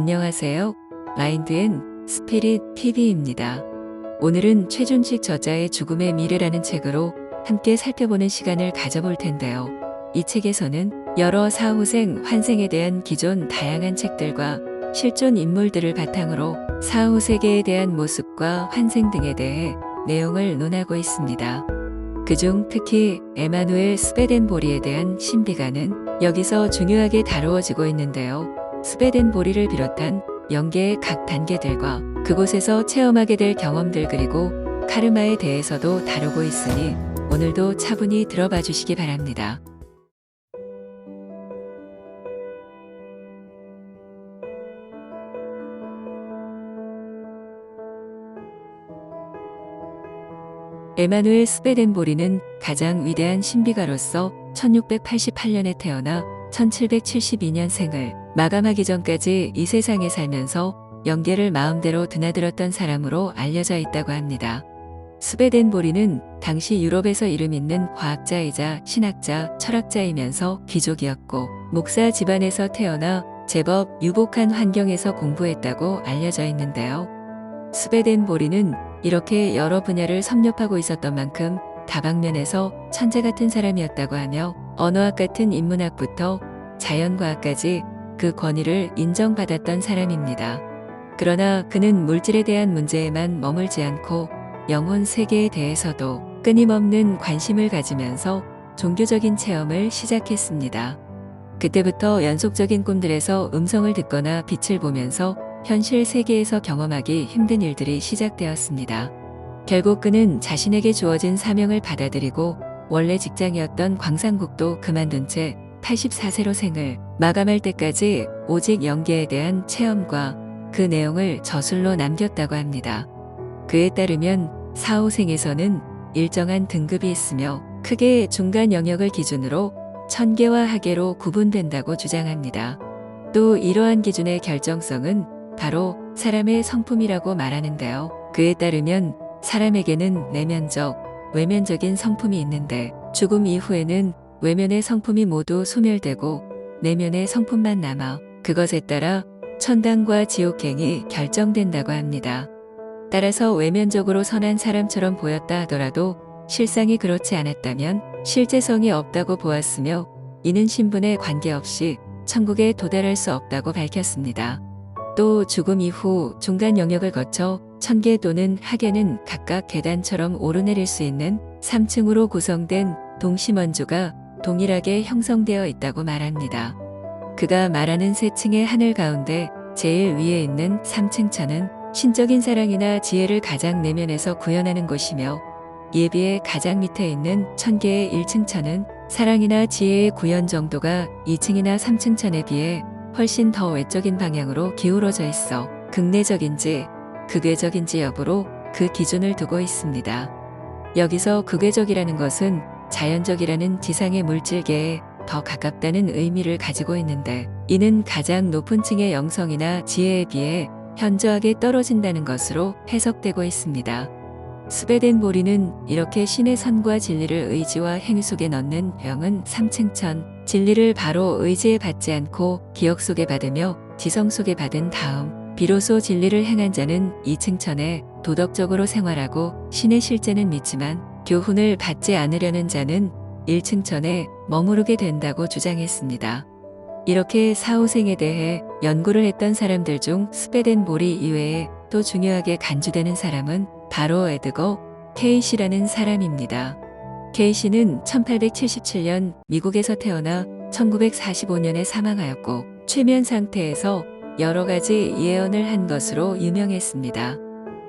안녕하세요. 마인드 앤 스피릿 TV입니다. 오늘은 최준식 저자의 죽음의 미래라는 책으로 함께 살펴보는 시간을 가져볼 텐데요. 이 책에서는 여러 사후생, 환생에 대한 기존 다양한 책들과 실존 인물들을 바탕으로 사후 세계에 대한 모습과 환생 등에 대해 내용을 논하고 있습니다. 그중 특히 에마누엘 스베덴보리에 대한 신비가는 여기서 중요하게 다루어지고 있는데요. 스베덴보리를 비롯한 연계의 각 단계들과 그곳에서 체험하게 될 경험들 그리고 카르마에 대해서도 다루고 있으니 오늘도 차분히 들어봐 주시기 바랍니다. 에마누엘 스베덴보리는 가장 위대한 신비가로서 1688년에 태어나 1772년 생을 마감하기 전까지 이 세상에 살면서 연계를 마음대로 드나들었던 사람으로 알려져 있다고 합니다. 스베덴보리는 당시 유럽에서 이름 있는 과학자이자 신학자, 철학자이면서 귀족이었고 목사 집안에서 태어나 제법 유복한 환경에서 공부했다고 알려져 있는데요. 스베덴보리는 이렇게 여러 분야를 섭렵하고 있었던 만큼 다방면에서 천재 같은 사람이었다고 하며 언어학 같은 인문학부터 자연과학까지 그 권위를 인정받았던 사람입니다. 그러나 그는 물질에 대한 문제에만 머물지 않고 영혼 세계에 대해서도 끊임없는 관심을 가지면서 종교적인 체험을 시작했습니다. 그때부터 연속적인 꿈들에서 음성을 듣거나 빛을 보면서 현실 세계에서 경험하기 힘든 일들이 시작되었습니다. 결국 그는 자신에게 주어진 사명을 받아들이고 원래 직장이었던 광산국도 그만둔 채 84세로 생을 마감할 때까지 오직 연계에 대한 체험과 그 내용을 저술로 남겼다고 합니다. 그에 따르면 사후생에서는 일정한 등급이 있으며 크게 중간 영역을 기준으로 천계와 하계로 구분된다고 주장합니다. 또 이러한 기준의 결정성은 바로 사람의 성품이라고 말하는데요. 그에 따르면 사람에게는 내면적, 외면적인 성품이 있는데 죽음 이후에는 외면의 성품이 모두 소멸되고 내면의 성품만 남아 그것에 따라 천당과 지옥행이 결정된다고 합니다. 따라서 외면적으로 선한 사람처럼 보였다 하더라도 실상이 그렇지 않았다면 실제성이 없다고 보았으며 이는 신분에 관계없이 천국에 도달할 수 없다고 밝혔습니다. 또 죽음 이후 중간 영역을 거쳐 천계 또는 하계는 각각 계단처럼 오르내릴 수 있는 3층으로 구성된 동심원주가 동일하게 형성되어 있다고 말합니다. 그가 말하는 세 층의 하늘 가운데 제일 위에 있는 3층 천은 신적인 사랑이나 지혜를 가장 내면에서 구현하는 곳이며 이에 비해 가장 밑에 있는 천개의 1층 천은 사랑이나 지혜의 구현 정도가 2층이나 3층 천에 비해 훨씬 더 외적인 방향으로 기울어져 있어 극내적인지 극외적인지 여부로 그 기준을 두고 있습니다. 여기서 극외적이라는 것은 자연적이라는 지상의 물질계에 더 가깝다는 의미를 가지고 있는데 이는 가장 높은 층의 영성이나 지혜에 비해 현저하게 떨어진다는 것으로 해석되고 있습니다. 스베덴 보리는 이렇게 신의 선과 진리를 의지와 행위 속에 넣는 병은 3층천, 진리를 바로 의지에 받지 않고 기억 속에 받으며 지성 속에 받은 다음 비로소 진리를 행한 자는 2층천에 도덕적으로 생활하고 신의 실제는 믿지만 교훈을 받지 않으려는 자는 1층천에 머무르게 된다고 주장했습니다. 이렇게 사후생에 대해 연구를 했던 사람들 중 스페덴 보리 이외에 또 중요하게 간주되는 사람은 바로 에드거 케이시라는 사람입니다. 케이시는 1877년 미국에서 태어나 1945년에 사망하였고 최면 상태에서 여러 가지 예언을 한 것으로 유명했습니다.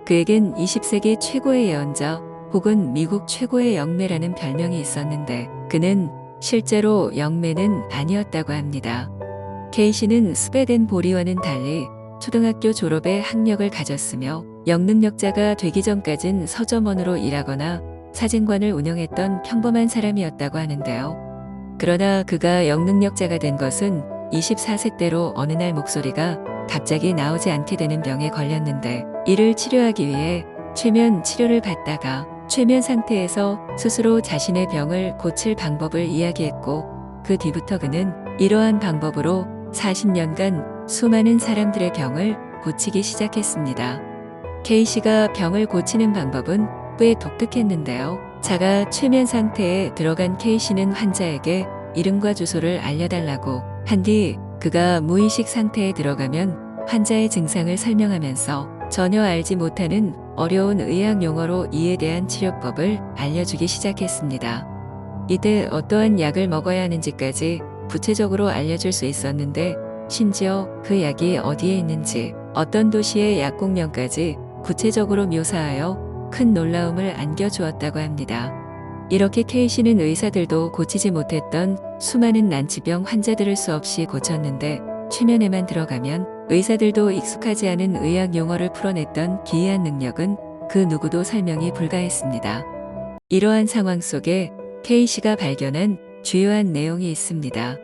그에겐 20세기 최고의 예언자 혹은 미국 최고의 영매라는 별명이 있었는데 그는 실제로 영매는 아니었다고 합니다. 케이시는 스베덴 보리와는 달리 초등학교 졸업에 학력을 가졌으며 영능력자가 되기 전까진 서점원으로 일하거나 사진관을 운영했던 평범한 사람이었다고 하는데요. 그러나 그가 영능력자가 된 것은 24세 때로 어느 날 목소리가 갑자기 나오지 않게 되는 병에 걸렸는데 이를 치료하기 위해 최면 치료를 받다가 최면 상태에서 스스로 자신의 병을 고칠 방법을 이야기했고 그 뒤부터 그는 이러한 방법으로 40년간 수많은 사람들의 병을 고치기 시작했습니다. K씨가 병을 고치는 방법은 꽤 독특했는데요. 자가 최면 상태에 들어간 K씨는 환자에게 이름과 주소를 알려달라고 한뒤 그가 무의식 상태에 들어가면 환자의 증상을 설명하면서 전혀 알지 못하는 어려운 의학 용어로 이에 대한 치료법을 알려주기 시작했습니다. 이때 어떠한 약을 먹어야 하는지까지 구체적으로 알려줄 수 있었는데 심지어 그 약이 어디에 있는지 어떤 도시의 약국명까지 구체적으로 묘사하여 큰 놀라움을 안겨주었다고 합니다. 이렇게 K씨는 의사들도 고치지 못했던 수많은 난치병 환자들을 수없이 고쳤는데 최면에만 들어가면 의사들도 익숙하지 않은 의학 용어를 풀어냈던 기이한 능력은 그 누구도 설명이 불가했습니다. 이러한 상황 속에 K씨가 발견한 주요한 내용이 있습니다.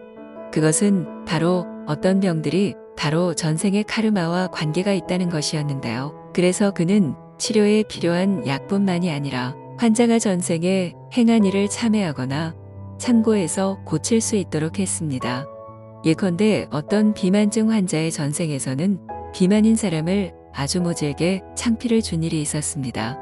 그것은 바로 어떤 병들이 바로 전생의 카르마와 관계가 있다는 것이었는데요. 그래서 그는 치료에 필요한 약뿐만이 아니라 환자가 전생에 행한 일을 참회하거나 참고해서 고칠 수 있도록 했습니다. 예컨대 어떤 비만증 환자의 전생에서는 비만인 사람을 아주 모질게 창피를 준 일이 있었습니다.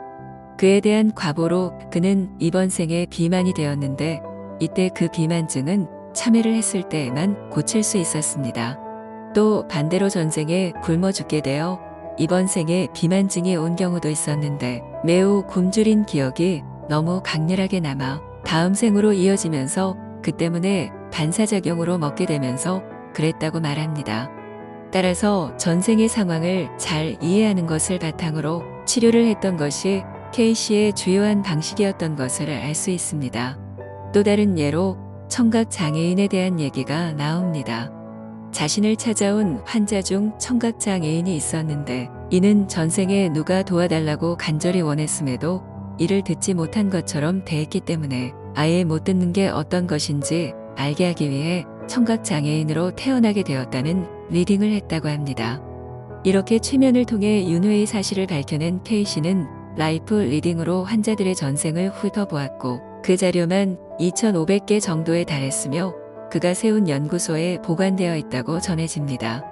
그에 대한 과보로 그는 이번 생에 비만이 되었는데 이때 그 비만증은 참회를 했을 때에만 고칠 수 있었습니다. 또 반대로 전생에 굶어 죽게 되어 이번 생에 비만증이 온 경우도 있었는데 매우 굶주린 기억이 너무 강렬하게 남아 다음 생으로 이어지면서 그 때문에 반사작용으로 먹게 되면서 그랬다고 말합니다. 따라서 전생의 상황을 잘 이해하는 것을 바탕으로 치료를 했던 것이 K씨의 주요한 방식이었던 것을 알 수 있습니다. 또 다른 예로 청각 장애인에 대한 얘기가 나옵니다. 자신을 찾아온 환자 중 청각 장애인이 있었는데 이는 전생에 누가 도와달라고 간절히 원했음에도 이를 듣지 못한 것처럼 대했기 때문에 아예 못 듣는 게 어떤 것인지 알게 하기 위해 청각 장애인으로 태어나게 되었다는 리딩을 했다고 합니다. 이렇게 최면을 통해 윤회의 사실을 밝혀낸 K씨는 라이프 리딩으로 환자들의 전생을 훑어보았고 그 자료만 2,500개 정도에 달했으며 그가 세운 연구소에 보관되어 있다고 전해집니다.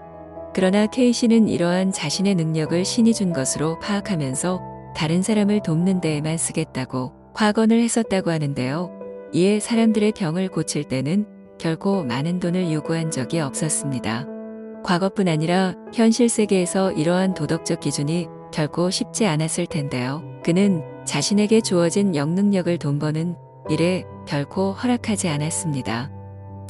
그러나 K씨는 이러한 자신의 능력을 신이 준 것으로 파악하면서 다른 사람을 돕는 데에만 쓰겠다고 확언을 했었다고 하는데요. 이에 사람들의 병을 고칠 때는 결코 많은 돈을 요구한 적이 없었습니다. 과거뿐 아니라 현실 세계에서 이러한 도덕적 기준이 결코 쉽지 않았을 텐데요. 그는 자신에게 주어진 영능력을 돈 버는 일에 결코 허락하지 않았습니다.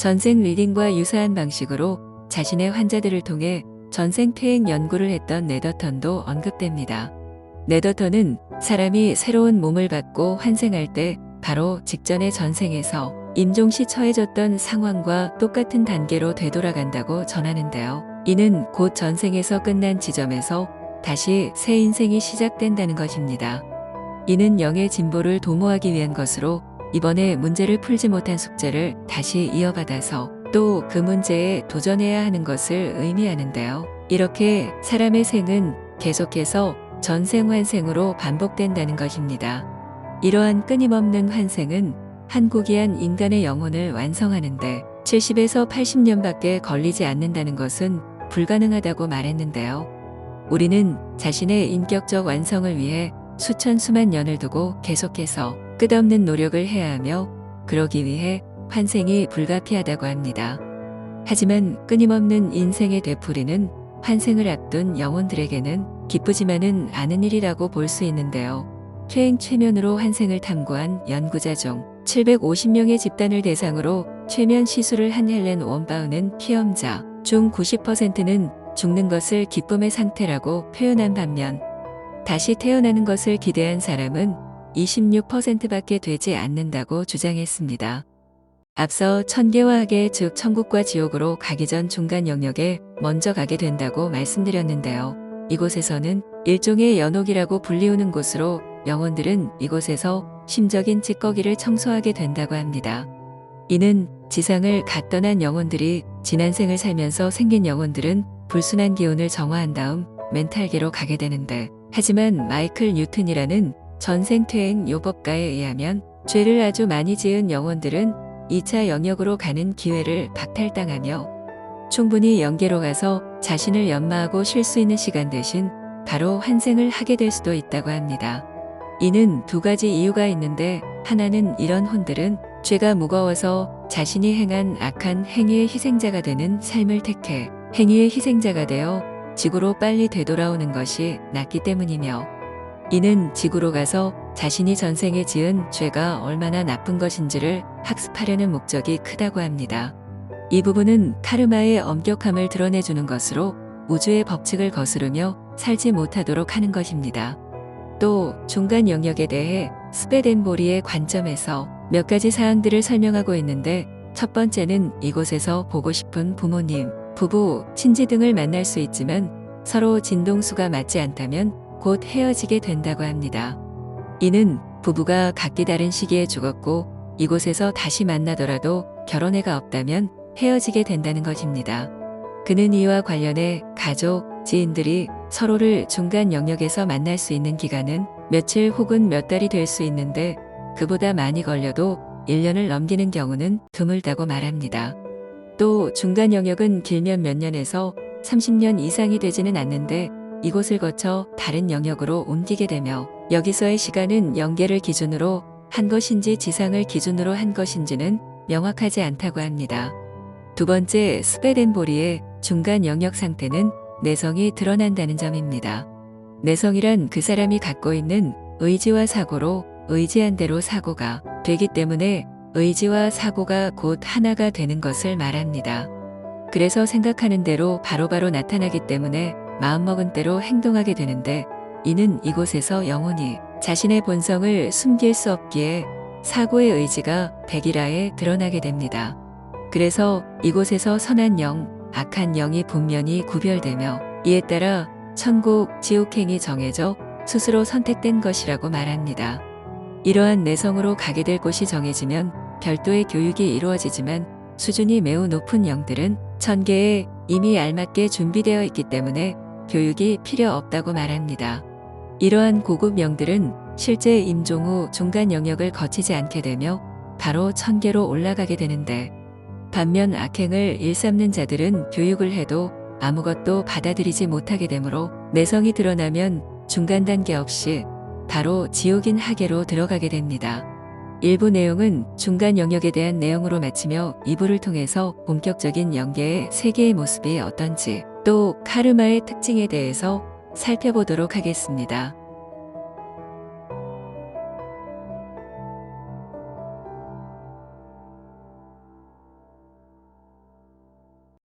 전생 리딩과 유사한 방식으로 자신의 환자들을 통해 전생 퇴행 연구를 했던 네더턴도 언급됩니다. 네더턴은 사람이 새로운 몸을 받고 환생할 때 바로 직전의 전생에서 임종 시 처해졌던 상황과 똑같은 단계로 되돌아간다고 전하는데요. 이는 곧 전생에서 끝난 지점에서 다시 새 인생이 시작된다는 것입니다. 이는 영의 진보를 도모하기 위한 것으로 이번에 문제를 풀지 못한 숙제를 다시 이어받아서 또 그 문제에 도전해야 하는 것을 의미하는데요. 이렇게 사람의 생은 계속해서 전생환생으로 반복된다는 것입니다. 이러한 끊임없는 환생은 한국이한 인간의 영혼을 완성하는데 70에서 80년밖에 걸리지 않는다는 것은 불가능하다고 말했는데요. 우리는 자신의 인격적 완성을 위해 수천 수만 년을 두고 계속해서 끝없는 노력을 해야 하며 그러기 위해 환생이 불가피하다고 합니다. 하지만 끊임없는 인생의 되풀이는 환생을 앞둔 영혼들에게는 기쁘지만은 않은 일이라고 볼 수 있는데요. 퇴행 최면으로 환생을 탐구한 연구자 중 750명의 집단을 대상으로 최면 시술을 한 헬렌 원바우는 피험자 중 90%는 죽는 것을 기쁨의 상태라고 표현한 반면 다시 태어나는 것을 기대한 사람은 26%밖에 되지 않는다고 주장했습니다. 앞서 천계와 학계 즉 천국과 지옥으로 가기 전 중간 영역에 먼저 가게 된다고 말씀드렸는데요. 이곳에서는 일종의 연옥이라고 불리우는 곳으로 영혼들은 이곳에서 심적인 찌꺼기를 청소하게 된다고 합니다. 이는 지상을 갓 떠난 영혼들이 지난 생을 살면서 생긴 영혼들은 불순한 기운을 정화한 다음 멘탈계로 가게 되는데 하지만 마이클 뉴튼이라는 전생퇴행 요법가에 의하면 죄를 아주 많이 지은 영혼들은 2차 영역으로 가는 기회를 박탈당하며 충분히 영계로 가서 자신을 연마하고 쉴 수 있는 시간 대신 바로 환생을 하게 될 수도 있다고 합니다. 이는 두 가지 이유가 있는데 하나는 이런 혼들은 죄가 무거워서 자신이 행한 악한 행위의 희생자가 되는 삶을 택해 행위의 희생자가 되어 지구로 빨리 되돌아오는 것이 낫기 때문이며 이는 지구로 가서 자신이 전생에 지은 죄가 얼마나 나쁜 것인지를 학습하려는 목적이 크다고 합니다. 이 부분은 카르마의 엄격함을 드러내주는 것으로 우주의 법칙을 거스르며 살지 못하도록 하는 것입니다. 또 중간 영역에 대해 스페덴보리의 관점에서 몇 가지 사항들을 설명하고 있는데 첫 번째는 이곳에서 보고 싶은 부모님, 부부, 친지 등을 만날 수 있지만 서로 진동수가 맞지 않다면 곧 헤어지게 된다고 합니다. 이는 부부가 각기 다른 시기에 죽었고 이곳에서 다시 만나더라도 결혼해가 없다면 헤어지게 된다는 것입니다. 그는 이와 관련해 가족, 지인들이 서로를 중간 영역에서 만날 수 있는 기간은 며칠 혹은 몇 달이 될 수 있는데 그보다 많이 걸려도 1년을 넘기는 경우는 드물다고 말합니다. 또 중간 영역은 길면 몇 년에서 30년 이상이 되지는 않는데 이곳을 거쳐 다른 영역으로 옮기게 되며 여기서의 시간은 영계를 기준으로 한 것인지 지상을 기준으로 한 것인지는 명확하지 않다고 합니다. 두 번째 스페덴보리의 중간 영역 상태는 내성이 드러난다는 점입니다. 내성이란 그 사람이 갖고 있는 의지와 사고로 의지한 대로 사고가 되기 때문에 의지와 사고가 곧 하나가 되는 것을 말합니다. 그래서 생각하는 대로 바로바로 나타나기 때문에 마음먹은 대로 행동하게 되는데 이는 이곳에서 영혼이 자신의 본성을 숨길 수 없기에 사고의 의지가 백일하에 드러나게 됩니다. 그래서 이곳에서 선한 영, 악한 영이 분명히 구별되며 이에 따라 천국, 지옥행이 정해져 스스로 선택된 것이라고 말합니다. 이러한 내성으로 가게 될 곳이 정해지면 별도의 교육이 이루어지지만 수준이 매우 높은 영들은 천계에 이미 알맞게 준비되어 있기 때문에 교육이 필요 없다고 말합니다. 이러한 고급 영들은 실제 임종 후 중간 영역을 거치지 않게 되며 바로 천계로 올라가게 되는데 반면 악행을 일삼는 자들은 교육을 해도 아무것도 받아들이지 못하게 되므로 내성이 드러나면 중간 단계 없이 바로 지옥인 하계로 들어가게 됩니다. 일부 내용은 중간 영역에 대한 내용으로 마치며 2부를 통해서 본격적인 영계의 세계의 모습이 어떤지 또 카르마의 특징에 대해서 살펴보도록 하겠습니다.